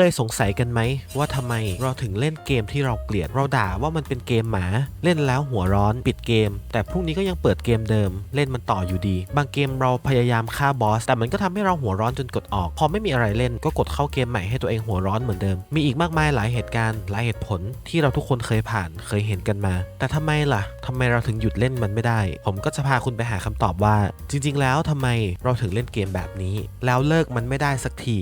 เคยสงสัยกันไหมว่าทำไมเราถึงเล่นเกมที่เราเกลียดเราด่าว่ามันเป็นเกมหมา เล่นแล้วหัวร้อนปิดเกม แต่พรุ่งนี้ก็ยังเปิดเกมเดิม เล่นมันต่ออยู่ดี บางเกมเราพยายามฆ่าบอสแต่มันก็ทำให้เราหัวร้อนจนกดออก พอไม่มีอะไรเล่นก็กดเข้าเกมใหม่ให้ตัวเองหัวร้อนเหมือนเดิม มีอีกมากมายหลายเหตุการณ์หลายเหตุผลที่เราทุกคนเคยผ่านเคยเห็นกันมา แต่ทำไมล่ะทำไมเราถึงหยุดเล่นมันไม่ได้ ผมก็จะพาคุณไปหาคำตอบว่า จริง ๆ แล้วทำไมเราถึงเล่นเกมแบบนี้ แล้วเลิกมันไม่ได้สักที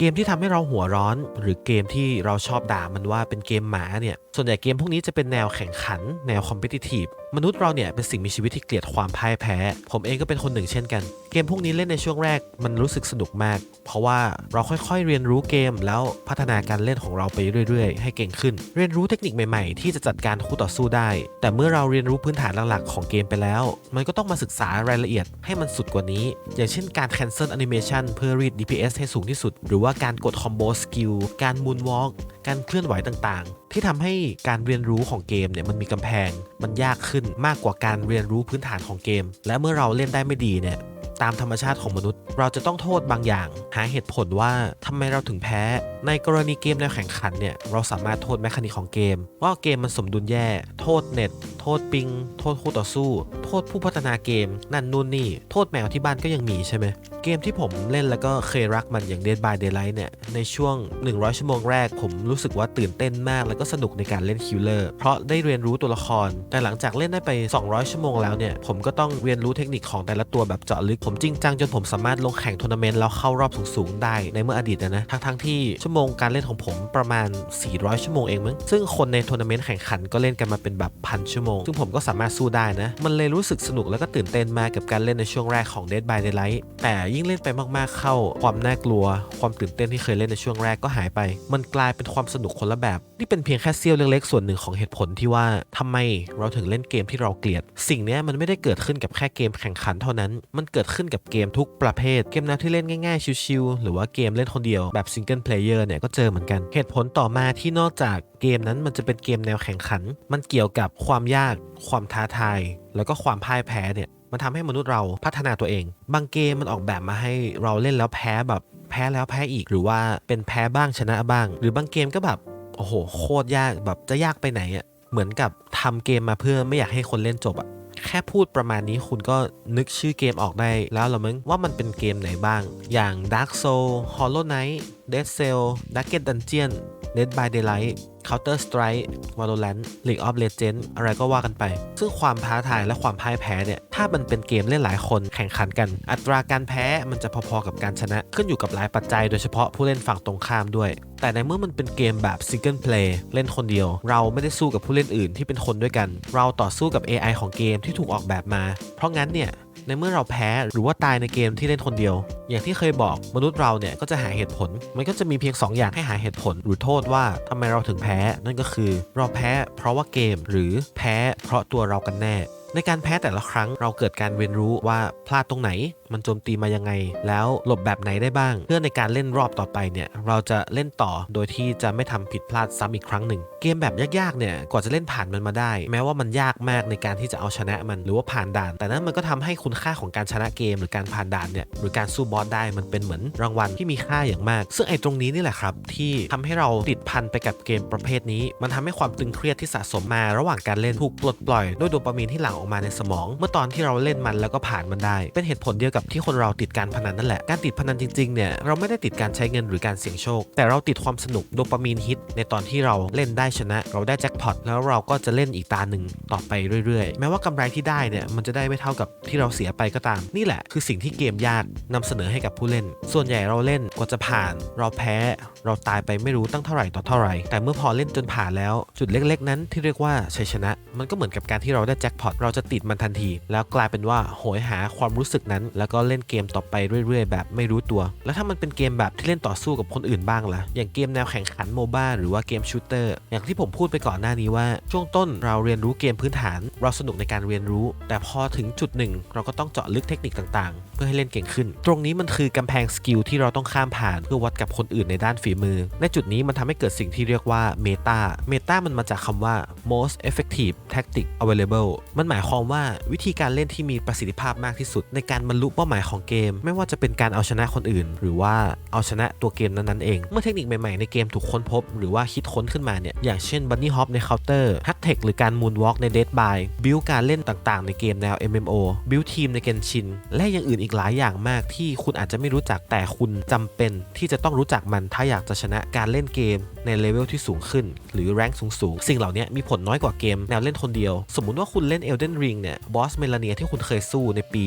เกมที่ทำให้เราหัวร้อน หรือเกมที่เราชอบด่ามันว่าเป็นเกมหมาเนี่ยส่วนใหญ่เกมพวกนี้จะเป็นแนวแข่งขัน แนวคอมเพติทีฟ มนุษย์เราเนี่ยเป็นสิ่งมีชีวิตที่เกลียดความพ่ายแพ้ ผมเองก็เป็นคนหนึ่งเช่นกัน เกมพวกนี้เล่นในช่วงแรกมันรู้สึกสนุกมาก เพราะว่าเราค่อยๆ เรียนรู้เกมแล้วพัฒนาการเล่นของเราไปเรื่อยๆ ให้เก่งขึ้น เรียนรู้เทคนิคใหม่ๆ ที่จะจัดการคู่ต่อสู้ได้ แต่เมื่อเราเรียนรู้พื้นฐานหลักๆของเกมไปแล้ว มันก็ต้องมาศึกษารายละเอียดให้มันสุดกว่านี้ อย่างเช่นการ cancel animation เพื่อรีด DPS ให้สูงที่สุด หรือว่าการกด combo skill การ moonwalk การเคลื่อนไหวต่างๆ ที่ทำให้การเรียนรู้ของเกมเนี่ยมันมีกำแพง มันยากขึ้นมากกว่าการเรียนรู้พื้นฐานของเกม และเมื่อเราเล่นได้ไม่ดีเนี่ย ตามธรรมชาติของมนุษย์ เราจะต้องโทษบางอย่าง หาเหตุผลว่าทำไมเราถึงแพ้ ในกรณีเกมแนวแข่งขันเนี่ยเราสามารถโทษแมคานิกของเกม ว่าเกมมันสมดุลแย่ โทษเน็ต โทษปิง โทษคู่ต่อสู้ โทษผู้พัฒนาเกม นั่นนู่นนี่ โทษแมวที่บ้านก็ยังมีใช่ไหมเกมที่ผมเล่นแล้วก็เคยรักมันอย่าง Dead by Daylight เนี่ยในช่วง 100 ชั่วโมงแรกผมรู้สึกว่าตื่นเต้นมาก แล้วก็สนุกในการเล่นคิลเลอร์เพราะได้เรียนรู้ตัวละคร แต่หลังจากเล่นได้ไป 200 ชั่วโมงแล้วเนี่ยผมก็ต้องเรียนรู้เทคนิคของแต่ละตัวแบบเจาะลึกผมจริงจังจนผมสามารถลงแข่งทัวร์นาเมนต์แล้วเข้ารอบสูงๆได้ในเมื่ออดีตนะนะทั้งๆที่ชั่วโมงการเล่นของผมประมาณ 400 ชั่วโมงเองมั้งซึ่งคนในทัวร์นาเมนต์แข่งขันก็เล่นกันมาเป็นแบบพันชั่วโมง ซึ่งผมก็สามารถสู้ได้นะ มันเลยรู้สึกสนุกแล้วก็ตื่นเต้นมากกับการเล่นในช่วงแรกของ Dead by Daylight แต่ยิ่งเล่นไปมากๆเข้า ความน่ากลัว ความตื่นเต้นที่เคยเล่นในช่วงแรกก็หายไป มันกลายเป็นความสนุกคนละแบบ นี่เป็นเพียงแค่เสี้ยวเล็กๆส่วนหนึ่งของเหตุผลที่ว่าทำไมเราถึงเล่นเกมที่เราเกลียด สิ่งนี้มันไม่ได้เกิดขึ้นกับแค่เกมแข่งขันเท่านั้น มันเกิดขึ้นกับเกมทุกประเภท เกมแนวที่เล่นง่ายๆ ชิวๆ หรือว่าเกมเล่นคนเดียวแบบซิงเกิลเพลเยอร์เนี่ยก็เจอเหมือนกัน เหตุผลต่อมาที่นอกจากเกมนั้นมันจะเป็นเกมแนวแข่งขัน มันเกี่ยวกับความยาก ความท้าทาย แล้วก็ความพ่ายแพ้เนี่ยมันทำให้มนุษย์เราพัฒนาตัวเอง บางเกมมันออกแบบมาให้เราเล่นแล้วแพ้แบบแพ้แล้วแพ้อีกหรือว่าเป็นแพ้บ้างชนะบ้าง หรือบางเกมก็แบบโอ้โหโคตรยากแบบจะยากไปไหนอะ่ะเหมือนกับทำเกมมาเพื่อไม่อยากให้คนเล่นจบอะ่ะ แค่พูดประมาณนี้คุณก็นึกชื่อเกมออกได้แล้วเหรอมึงว่ามันเป็นเกมไหนบ้าง อย่าง Dark Soul Hollow Knight Dead Cell Dark Dungeon Dead by Daylight Counter Strike Valorant League of Legends อะไรก็ว่ากันไป ซึ่งความท้าทายและความพ่ายแพ้เนี่ย ถ้ามันเป็นเกมเล่นหลายคนแข่งขันกัน อัตราการแพ้มันจะพอๆกับการชนะ ขึ้นอยู่กับหลายปัจจัยโดยเฉพาะผู้เล่นฝั่งตรงข้ามด้วย แต่ในเมื่อมันเป็นเกมแบบ Single Play เล่นคนเดียว เราไม่ได้สู้กับผู้เล่นอื่นที่เป็นคนด้วยกัน เราต่อสู้กับ AI ของเกมที่ถูกออกแบบมา เพราะงั้นเนี่ย ในเมื่อเราแพ้หรือว่าตายในเกมที่เล่นคนเดียว อย่างที่เคยบอกมนุษย์เราเนี่ยก็จะหาเหตุผล มันก็จะมีเพียง 2 อย่างให้หาเหตุผล หรือโทษว่าทำไมเราถึงแพ้ นั่นก็คือ เราแพ้เพราะว่าเกมหรือแพ้เพราะตัวเรากันแน่ ในการแพ้แต่ละครั้งเราเกิดการเรียนรู้ว่าพลาดตรงไหนมันโจมตีมายังไง แล้วหลบแบบไหนได้บ้าง เพื่อในการเล่นรอบต่อไปเนี่ยเราจะเล่นต่อโดยที่จะไม่ทำผิดพลาดซ้ำอีกครั้งหนึ่ง เกมแบบยากๆเนี่ยกว่าจะเล่นผ่านมันมาได้ แม้ว่ามันยากมากในการที่จะเอาชนะมันหรือว่าผ่านด่าน แต่นั้นมันก็ทำให้คุณค่าของการชนะเกม หรือการผ่านด่านเนี่ยหรือการสู้บอสได้มันเป็นเหมือนรางวัลที่มีค่าอย่างมาก ซึ่งไอ้ตรงนี้นี่แหละครับที่ทำให้เราติดพันไปกับเกมประเภทนี้ มันทำให้ความตึงเครียดที่สะสมมาระหว่างการเล่นถูกปลดปล่อยด้วยโดปามีนที่หลั่งออกมาในสมอง เมื่อตอนที่เราเล่นมันแล้วก็ผ่านมันได้ เป็นเหตุผลเดียวกับที่คนเราติดการพนันนั่นแหละ การติดพนันจริงๆ เนี่ย เราไม่ได้ติดการใช้เงินหรือการเสี่ยงโชค แต่เราติดความสนุกโดปามีนฮิตในตอนที่เราเล่นได้ชนะ เราได้แจ็คพอตแล้วเราก็จะเล่นอีกตาหนึ่งต่อไปเรื่อยๆ แม้ว่ากำไรที่ได้เนี่ยมันจะได้ไม่เท่ากับที่เราเสียไปก็ตาม นี่แหละคือสิ่งที่เกมยากนำเสนอให้กับผู้เล่น ส่วนใหญ่เราเล่นกว่าจะผ่าน เราแพ้ เราตายไปไม่รู้ตั้งเท่าไหร่ต่อเท่าไหร่ แต่เมื่อพอเล่นจนผ่านแล้ว จุดเล็กๆ นั้นที่เรียกว่าชัยชนะ มันก็เหมือนกับการที่เราได้แจ็คพอตเราจะติดมันทันที แล้วกลายเป็นว่าโหยหาความรู้สึกนั้นแล้วก็เล่นเกมต่อไปเรื่อยๆ แบบไม่รู้ตัว แล้วถ้ามันเป็นเกมแบบที่เล่นต่อสู้กับคนอื่นบ้างล่ะ อย่างเกมแนวแข่งขันโมบ้าหรือว่าเกมชูเตอร์ อย่างที่ผมพูดไปก่อนหน้านี้ว่า ช่วงต้นเราเรียนรู้เกมพื้นฐาน เราสนุกในการเรียนรู้ แต่พอถึงจุดหนึ่ง เราก็ต้องเจาะลึกเทคนิคต่างๆ เพื่อให้เล่นเก่งขึ้น ตรงนี้มันคือกำแพงสกิลที่เราต้องข้ามผ่านเพื่อวัดกับคนอื่นในด้านฝีมือ ในจุดนี้มันทำให้เกิดสิ่งที่เรียกว่าเมตาเมตามันมาจากคำว่า most effective tactic available มันหมายความว่าวิธีการเล่นที่มีประสิทธิภาพมากที่สุดในการบรรลุเป้าหมายของเกม ไม่ว่าจะเป็นการเอาชนะคนอื่น หรือว่าเอาชนะตัวเกมนั้นๆเอง เมื่อเทคนิคใหม่ๆในเกมถูกค้นพบ หรือว่าคิดค้นขึ้นมาเนี่ยอย่างเช่นบันนี่ฮอปในเคาน์เตอร์ฮักเทคหรือการมูนวอล์กในเดดบายบิวการเล่นต่างๆ ในเกมแนว MMO บิวทีมในเกนชิน และอย่างอื่นอีกหลายอย่างมากที่คุณอาจจะไม่รู้จักแต่คุณจำเป็นที่จะต้องรู้จักมันถ้าอยากจะชนะการเล่นเกม ในเลเวลที่สูงขึ้น หรือแรงสูงๆ สิ่งเหล่านี้มีผลน้อยกว่าเกมแนวเล่นคนเดียว สมมุติว่าคุณเล่น Elden Ring เนี่ยบอสเมลาเนียที่คุณเคยสู้ในปี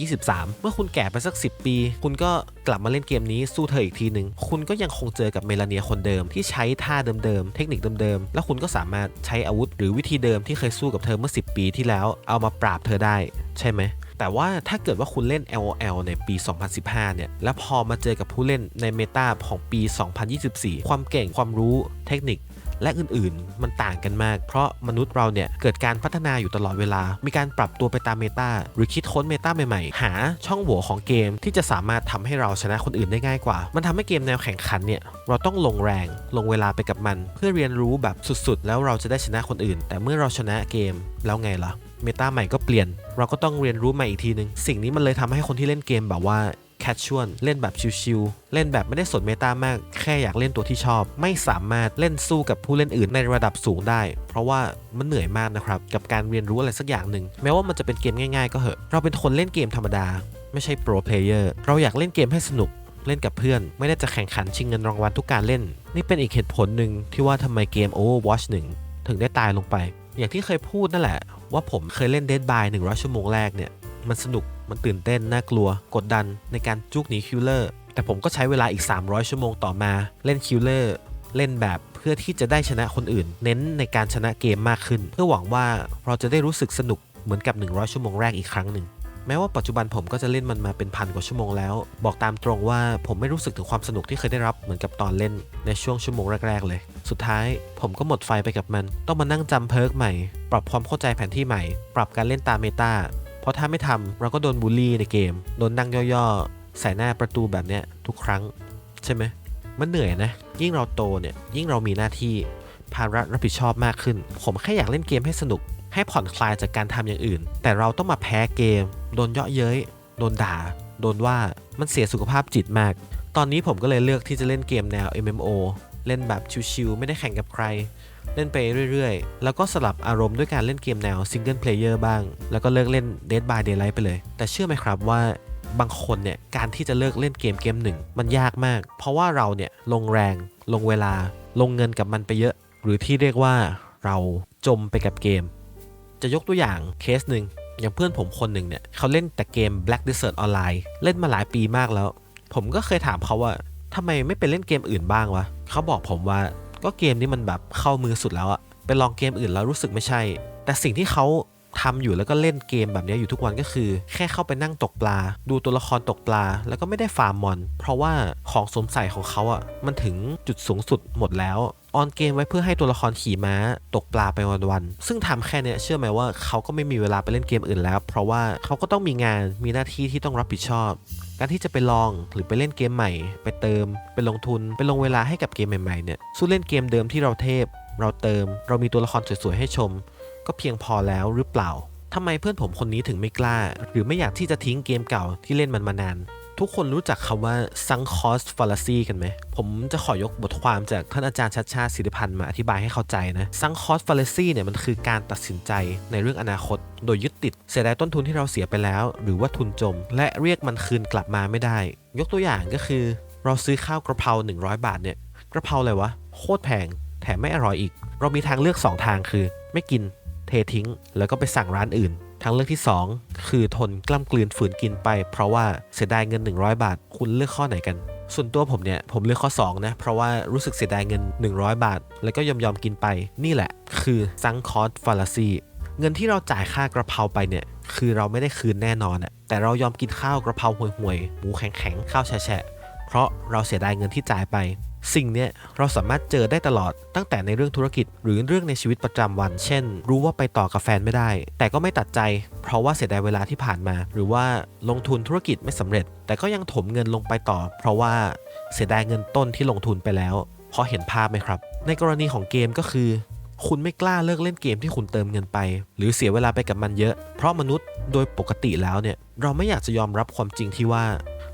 2023 เมื่อคุณแก่ไปสัก 10 ปี คุณก็กลับมาเล่นเกมนี้สู้เธออีกทีหนึ่งคุณก็ยังคงเจอกับเมลาเนียคนเดิมที่ใช้ท่าเดิมๆ เทคนิคเดิมๆ แล้วคุณก็สามารถใช้อาวุธ หรือวิธีเดิมที่เคยสู้กับเธอเมื่อ 10 ปีที่แล้วเอามาปราบเธอได้ ใช่ไหม แต่ว่าถ้าเกิดว่าคุณเล่น LOL ในปี 2015 เนี่ย แล้วพอมาเจอกับผู้เล่นในเมตาของปี 2024 ความเก่งความรู้เทคนิคและอื่นๆ มันต่างกันมาก เพราะมนุษย์เราเนี่ย เกิดการพัฒนาอยู่ตลอดเวลา มีการปรับตัวไปตามเมตาหรือคิดค้นเมตาใหม่ๆ หาช่องโหว่ของเกมที่จะสามารถทำให้เราชนะคนอื่นได้ง่ายกว่า มันทำให้เกมแนวแข่งขันเนี่ย เราต้องลงแรง ลงเวลาไปกับมัน เพื่อเรียนรู้แบบสุดๆ แล้วเราจะได้ชนะคนอื่น แต่เมื่อเราชนะเกมแล้วไงล่ะ เมตาใหม่ก็เปลี่ยน เราก็ต้องเรียนรู้ใหม่อีกทีนึง สิ่งนี้มันเลยทำให้คนที่เล่นเกมแบบว่าแคชชวลเล่นแบบชิวๆเล่นแบบไม่ได้สนเมตามาก แค่อยากเล่นตัวที่ชอบ ไม่สามารถเล่นสู้กับผู้เล่นอื่นในระดับสูงได้ เพราะว่ามันเหนื่อยมากนะครับ กับการเรียนรู้อะไรสักอย่างหนึ่งแม้ว่ามันจะเป็นเกมง่ายๆ ก็เหอะ เราเป็นคนเล่นเกมธรรมดา ไม่ใช่โปรเพลเยอร์เราอยากเล่นเกมให้สนุกเล่นกับเพื่อน ไม่ได้จะแข่งขันชิงเงินรางวัลทุกการเล่น นี่เป็นอีกเหตุผลหนึ่งที่ว่าทำไมเกม Overwatch 1 ถึงได้ตายลงไป อย่างที่เคยพูดนั่นแหละ ว่าผมเคยเล่น Dead by 100ชั่วโมงแรกเนี่ย มันสนุกมันตื่นเต้นน่ากลัว กดดันในการจุกหนีคิลเลอร์ แต่ผมก็ใช้เวลาอีก 300 ชั่วโมงต่อมาเล่นคิลเลอร์เล่นแบบเพื่อที่จะได้ชนะคนอื่น เน้นในการชนะเกมมากขึ้น เพื่อหวังว่าเราจะได้รู้สึกสนุกเหมือนกับ 100 ชั่วโมงแรกอีกครั้งหนึ่ง แม้ว่าปัจจุบันผมก็จะเล่นมันมาเป็นพันกว่าชั่วโมงแล้ว บอกตามตรงว่าผมไม่รู้สึกถึงความสนุกที่เคยได้รับเหมือนกับตอนเล่นในช่วงชั่วโมงแรก ๆ เลย สุดท้ายผมก็หมดไฟไปกับมัน ต้องมานั่งจำเพิร์กใหม่ ปรับความเข้าใจแผนที่ใหม่ ปรับการเล่นตามเมตาเพราะถ้าไม่ทำเราก็โดนบูลลี่ในเกม โดนนั่งย่อๆ ใส่หน้าประตูแบบเนี้ยทุกครั้ง ใช่ไหมมันเหนื่อยนะ ยิ่งเราโตเนี่ยยิ่งเรามีหน้าที่ภาระรับผิดชอบมากขึ้น ผมแค่อยากเล่นเกมให้สนุก ให้ผ่อนคลายจากการทำอย่างอื่น แต่เราต้องมาแพ้เกม โดนเยาะเย้ย โดนด่า โดนว่า มันเสียสุขภาพจิตมาก ตอนนี้ผมก็เลยเลือกที่จะเล่นเกมแนว MMO เล่นแบบชิวๆไม่ได้แข่งกับใคร เล่นไปเรื่อยๆ แล้วก็สลับอารมณ์ด้วยการเล่นเกมแนวซิงเกิลเพลเยอร์บ้าง แล้วก็เลิกเล่น Dead by Daylight ไปเลย แต่เชื่อไหมครับว่าบางคนเนี่ยการที่จะเลิกเล่นเกมเกมหนึ่งมันยากมาก เพราะว่าเราเนี่ยลงแรง ลงเวลา ลงเงินกับมันไปเยอะ หรือที่เรียกว่าเราจมไปกับเกม จะยกตัวอย่างเคสหนึ่งอย่างเพื่อนผมคนหนึ่งเนี่ยเขาเล่นแต่เกม Black Desert Online เล่นมาหลายปีมากแล้ว ผมก็เคยถามเขาว่าทำไมไม่ไปเล่นเกมอื่นบ้างวะเขาบอกผมว่าก็เกมนี้มันแบบเข้ามือสุดแล้วอะไปลองเกมอื่นแล้วรู้สึกไม่ใช่ แต่สิ่งที่เขาทำอยู่แล้วก็เล่นเกมแบบนี้อยู่ทุกวันก็คือ แค่เข้าไปนั่งตกปลา ดูตัวละครตกปลา แล้วก็ไม่ได้ฟาร์มมอน เพราะว่าของสมใส่ของเขาอะมันถึงจุดสูงสุดหมดแล้ว ออนเกมไว้เพื่อให้ตัวละครขี่ม้าตกปลาไปวันๆ ซึ่งทำแค่เนี้ยเชื่อไหมว่าเขาก็ไม่มีเวลาไปเล่นเกมอื่นแล้ว เพราะว่าเขาก็ต้องมีงานมีหน้าที่ที่ต้องรับผิดชอบ การที่จะไปลองหรือไปเล่นเกมใหม่ ไปเติม ไปลงทุน ไปลงเวลาให้กับเกมใหม่ๆเนี่ยสู้เล่นเกมเดิมที่เราเทพ เราเติม เรามีตัวละครสวยๆให้ชม ก็เพียงพอแล้วหรือเปล่าทำไมเพื่อนผมคนนี้ถึงไม่กล้า หรือไม่อยากที่จะทิ้งเกมเก่าที่เล่นมันมานาน ทุกคนรู้จักคำว่า sunk cost fallacy กันไหม ผมจะขอยกบทความจากท่านอาจารย์ชัดชาติศิริพันธ์มาอธิบายให้เข้าใจนะ sunk cost fallacy เนี่ยมันคือการตัดสินใจในเรื่องอนาคต โดยยึดติดเสียดายต้นทุนที่เราเสียไปแล้ว หรือว่าทุนจม และเรียกมันคืนกลับมาไม่ได้ ยกตัวอย่างก็คือ เราซื้อข้าวกระเพรา 100 บาทเนี่ยกระเพราอะไรวะโคตรแพง แถมไม่อร่อยอีก เรามีทางเลือก 2 ทางคือ ไม่กินเททิ้ง แล้วก็ไปสั่งร้านอื่น ทางเลือกที่ 2 คือทนกล้ำกลืนฝืนกินไป เพราะว่าเสียดายเงิน 100 บาท คุณเลือกข้อไหนกัน ส่วนตัวผมเนี่ย ผมเลือกข้อ 2 นะ เพราะว่ารู้สึกเสียดายเงิน 100 บาท แล้วก็ยอมยอมกินไป นี่แหละ คือซังคอร์สฟาลาซีเงินที่เราจ่ายค่ากระเพราไปเนี่ยคือเราไม่ได้คืนแน่นอนอะแต่เรายอมกินข้าวกระเพราห่วยๆหมูแข็งๆข้าวแฉะเพราะเราเสียดายเงินที่จ่ายไป สิ่งเนี้ยเราสามารถเจอได้ตลอดตั้งแต่ในเรื่องธุรกิจหรือเรื่องในชีวิตประจำวัน เช่น รู้ว่าไปต่อกับแฟนไม่ได้ แต่ก็ไม่ตัดใจ เพราะว่าเสียดายเวลาที่ผ่านมา หรือว่าลงทุนธุรกิจไม่สำเร็จ แต่ก็ยังถมเงินลงไปต่อ เพราะว่าเสียดายเงินต้นที่ลงทุนไปแล้วพอเห็นภาพไหมครับ ในกรณีของเกมก็คือ คุณไม่กล้าเลิกเล่นเกมที่คุณเติมเงินไป หรือเสียเวลาไปกับมันเยอะ เพราะมนุษย์โดยปกติแล้วเนี่ยเราไม่อยากจะยอมรับความจริงที่ว่า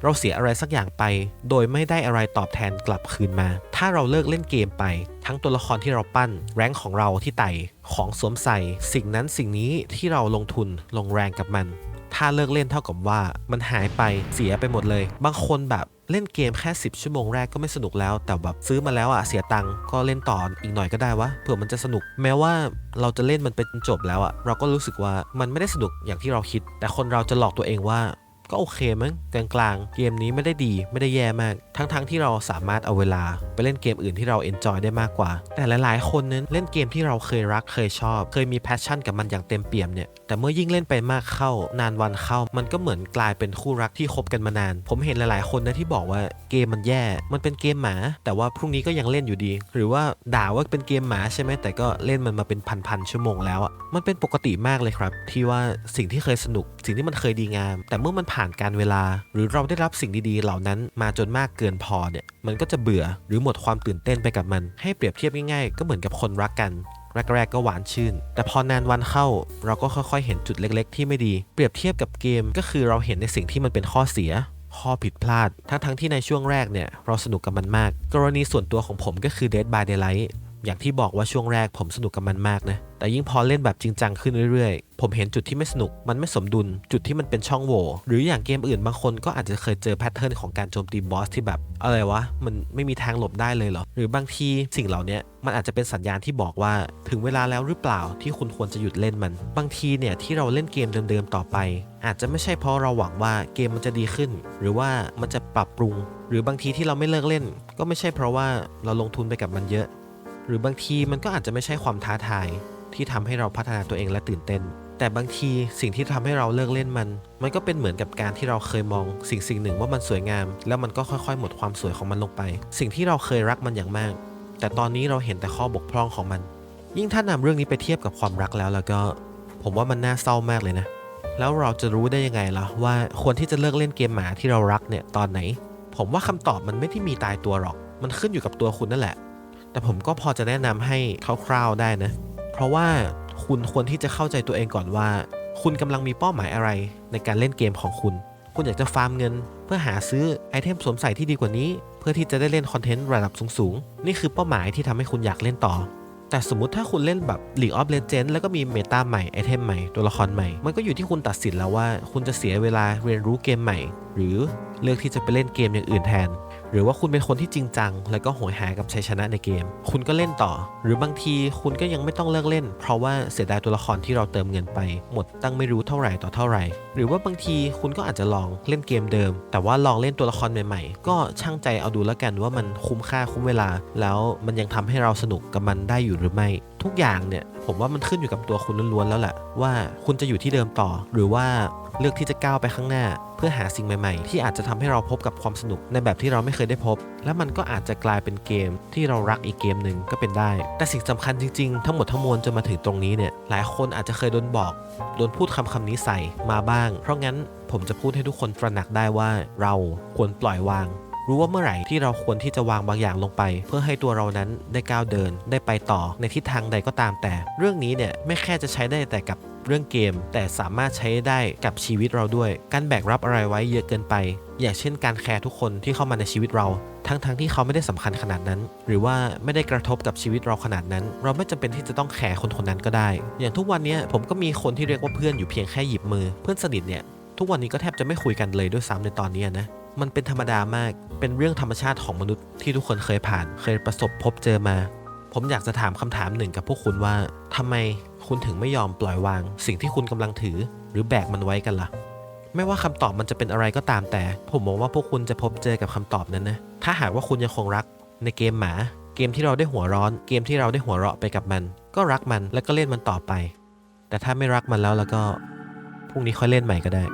เราเสียอะไรสักอย่างไป โดยไม่ได้อะไรตอบแทนกลับคืนมา ถ้าเราเลิกเล่นเกมไป ทั้งตัวละครที่เราปั้น แรงของเราที่ไต่ของสวมใส่ สิ่งนั้นสิ่งนี้ที่เราลงทุนลงแรงกับมัน ถ้าเลิกเล่นเท่ากับว่ามันหายไปเสียไปหมดเลย บางคนแบบเล่นเกมแค่ 10 ชั่วโมงแรกก็ไม่สนุกแล้ว แต่แบบซื้อมาแล้วอะเสียตังค์ก็เล่นต่ออีกหน่อยก็ได้วะเผื่อมันจะสนุก แม้ว่าเราจะเล่นมันเป็นจบแล้วอะเราก็รู้สึกว่ามันไม่ได้สนุกอย่างที่เราคิด แต่คนเราจะหลอกตัวเองว่า ก็โอเคมั้งกลางๆ เกมนี้ไม่ได้ดีไม่ได้แย่มาก ทั้งๆที่เราสามารถเอาเวลา ไปเล่นเกมอื่นที่เราเอนจอยได้มากกว่า แต่หลายๆ คนนั้นเล่นเกมที่เราเคยรักเคยชอบ เคยมีแพชชั่นกับมันอย่างเต็มเปี่ยมเนี่ยแต่เมื่อยิ่งเล่นไปมากเข้า นานวันเข้า มันก็เหมือนกลายเป็นคู่รักที่คบกันมานาน ผมเห็นหลายๆ คนนะที่บอกว่าเกมมันแย่ มันเป็นเกมหมา แต่ว่าพรุ่งนี้ก็ยังเล่นอยู่ดี หรือว่าด่าว่าเป็นเกมหมาใช่ไหมแต่ก็เล่นมันมาเป็นพันๆชั่วโมงแล้วอะมันเป็นปกติมากเลยครับ ที่ว่าสิ่งที่เคยสนุก สิ่งที่มันเคยดีงาม แต่เมื่อมันผ่านการเวลา หรือเราได้รับสิ่งดีๆ เหล่านั้นมาจนมากเกินพอเนี่ยมันก็จะเบื่อหรือหมดความตื่นเต้นไปกับมัน ให้เปรียบเทียบง่ายๆ ก็เหมือนกับคนรักกันแรกๆก็หวานชื่น แต่พอนานวันเข้า เราก็ค่อยๆ เห็นจุดเล็กๆ ที่ไม่ดี เปรียบเทียบกับเกมก็คือเราเห็นในสิ่งที่มันเป็นข้อเสีย ข้อผิดพลาด ทั้งๆที่ในช่วงแรกเนี่ยเราสนุกกับมันมาก กรณีส่วนตัวของผมก็คือ Dead by Daylight อย่างที่บอกว่าช่วงแรกผมสนุกกับมันมากนะ แต่ยิ่งพอเล่นแบบจริงจังขึ้นเรื่อยๆ ผมเห็นจุดที่ไม่สนุก มันไม่สมดุล จุดที่มันเป็นช่องโหว่ หรืออย่างเกมอื่นบางคนก็อาจจะเคยเจอแพทเทิร์นของการโจมตีบอสที่แบบ อะไรวะ มันไม่มีทางหลบได้เลยเหรอ หรือบางทีสิ่งเหล่านี้มันอาจจะเป็นสัญญาณที่บอกว่าถึงเวลาแล้วหรือเปล่าที่คุณควรจะหยุดเล่นมัน บางทีเนี่ยที่เราเล่นเกมเดิมๆต่อไป อาจจะไม่ใช่เพราะเราหวังว่าเกมมันจะดีขึ้น หรือว่ามันจะปรับปรุง หรือบางทีที่เราไม่เลิกเล่น ก็ไม่ใช่เพราะว่าเราลงทุนไปกับมันเยอะ หรือบางทีมันก็อาจจะไม่ใช่ความท้าทายที่ทำให้เราพัฒนาตัวเองและตื่นเต้น แต่บางทีสิ่งที่ทำให้เราเลิกเล่นมัน มันก็เป็นเหมือนกับการที่เราเคยมอง สิ่งสิ่งหนึ่งว่ามันสวยงาม แล้วมันก็ค่อยๆ หมดความสวยของมันลงไป สิ่งที่เราเคยรักมันอย่างมาก แต่ตอนนี้เราเห็นแต่ข้อบกพร่องของมัน ยิ่งถ้านำเรื่องนี้ไปเทียบกับความรักแล้วแล้วก็ ผมว่ามันน่าเศร้ามากเลยนะ แล้วเราจะรู้ได้ยังไงล่ะว่าควรที่จะเลิกเล่นเกมหมาที่เรารักเนี่ยตอนไหน ผมว่าคำตอบมันไม่ที่มีตายตัวหรอก มันขึ้นอยู่กับตัวคุณนั่นแหละ แต่ผมก็พอจะแนะนำให้คร่าวๆได้นะ เพราะว่าคุณควรที่จะเข้าใจตัวเองก่อนว่า คุณกำลังมีเป้าหมายอะไรในการเล่นเกมของคุณ คุณอยากจะฟาร์มเงิน เพื่อหาซื้อไอเทมสวมใส่ที่ดีกว่านี้ เพื่อที่จะได้เล่นคอนเทนต์ระดับสูงๆ นี่คือเป้าหมายที่ทำให้คุณอยากเล่นต่อ แต่สมมติถ้าคุณเล่นแบบ League of Legends แล้วก็มีเมตาใหม่ไอเทมใหม่ตัวละครใหม่ มันก็อยู่ที่คุณตัดสินแล้วว่า คุณจะเสียเวลาเรียนรู้เกมใหม่ หรือเลือกที่จะไปเล่นเกมอย่างอื่นแทน หรือว่าคุณเป็นคนที่จริงจัง แล้วก็โหยหากับชัยชนะในเกม คุณก็เล่นต่อ หรือบางทีคุณก็ยังไม่ต้องเลิกเล่น เพราะว่าเสียดายตัวละครที่เราเติมเงินไป หมดตั้งไม่รู้เท่าไหร่ต่อเท่าไหร่ หรือว่าบางทีคุณก็อาจจะลองเล่นเกมเดิม แต่ว่าลองเล่นตัวละครใหม่ๆ ก็ช่างใจเอาดูแล้วกันว่ามันคุ้มค่าคุ้มเวลา แล้วมันยังทำให้เราสนุกกับมันได้อยู่หรือไม่ ทุกอย่างเนี่ยผมว่ามันขึ้นอยู่กับตัวคุณล้วนๆแล้วแหละว่าคุณจะอยู่ที่เดิมต่อ หรือว่าเลือกที่จะก้าวไปข้างหน้า เพื่อหาสิ่งใหม่ๆ ที่อาจจะทำให้เราพบกับความสนุกในแบบที่เราไม่เคยได้พบ และมันก็อาจจะกลายเป็นเกมที่เรารักอีกเกมหนึ่งก็เป็นได้ แต่สิ่งสำคัญจริงๆ ทั้งหมดทั้งมวลจนมาถึงตรงนี้เนี่ยหลายคนอาจจะเคยโดนบอกโดนพูดคำคำนี้ใส่มาบ้าง เพราะงั้นผมจะพูดให้ทุกคนตระหนักได้ว่าเราควรปล่อยวาง รู้ว่าเมื่อไหร่ที่เราควรที่จะวางบางอย่างลงไป เพื่อให้ตัวเรานั้นได้ก้าวเดิน ได้ไปต่อในทิศทางใดก็ตามแต่ เรื่องนี้เนี่ยไม่แค่จะใช้ได้แต่กับเรื่องเกม แต่สามารถใช้ได้กับชีวิตเราด้วย การแบกรับอะไรไว้เยอะเกินไป อย่างเช่น การแคร์ทุกคนที่เข้ามาในชีวิตเรา ทั้งๆทที่เขาไม่ได้สำคัญขนาดนั้น หรือว่าไม่ได้กระทบกับชีวิตเราขนาดนั้น เราไม่จำเป็นที่จะต้องแคร์คนคนนั้นก็ได้ อย่างทุกวันนี้ผมก็มีคนที่เรียกว่าเพื่อนอยู่เพียงแค่หยิบมือ เพื่อนสนิทเนี่ยทุกวันนี้ก็แทบจะไม่คุยกันเลยด้วยซ้ำในตอนนี้นะ มันเป็นธรรมดามาก เป็นเรื่องธรรมชาติของมนุษย์ที่ทุกคนเคยผ่าน เคยประสบพบเจอมา ผมอยากจะถามคำถามหนึ่งกับพวกคุณว่าทำไมคุณถึงไม่ยอมปล่อยวาง สิ่งที่คุณกำลังถือ หรือแบกมันไว้กันล่ะ ไม่ว่าคำตอบมันจะเป็นอะไรก็ตามแต่ ผมมองว่าพวกคุณจะพบเจอกับคำตอบนั้นนะ ถ้าหากว่าคุณยังคงรัก ในเกมหมา เกมที่เราได้หัวร้อน เกมที่เราได้หัวเราะไปกับมัน ก็รักมันแล้วก็เล่นมันต่อไป แต่ถ้าไม่รักมันแล้วแล้วก็พรุ่งนี้ค่อยเล่นใหม่ก็ได้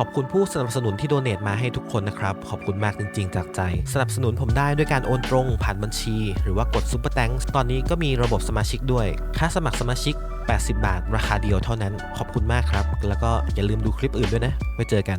ขอบคุณผู้สนับสนุนที่โดเน a มาให้ทุกคนนะครับ ขอบคุณมากจริง ๆ จากใจ สนับสนุนผมได้ด้วยการโอนตรงผ่านบัญชี หรือว่ากดซุปเปอร์แตงตอนนี้ก็มีระบบสมาชิกด้วย ค่าสมัครสมาชิก 80 บาท ราคาเดียวเท่านั้น ขอบคุณมากครับ แล้วก็อย่าลืมดูคลิปอื่นด้วยนะไว้เจอกัน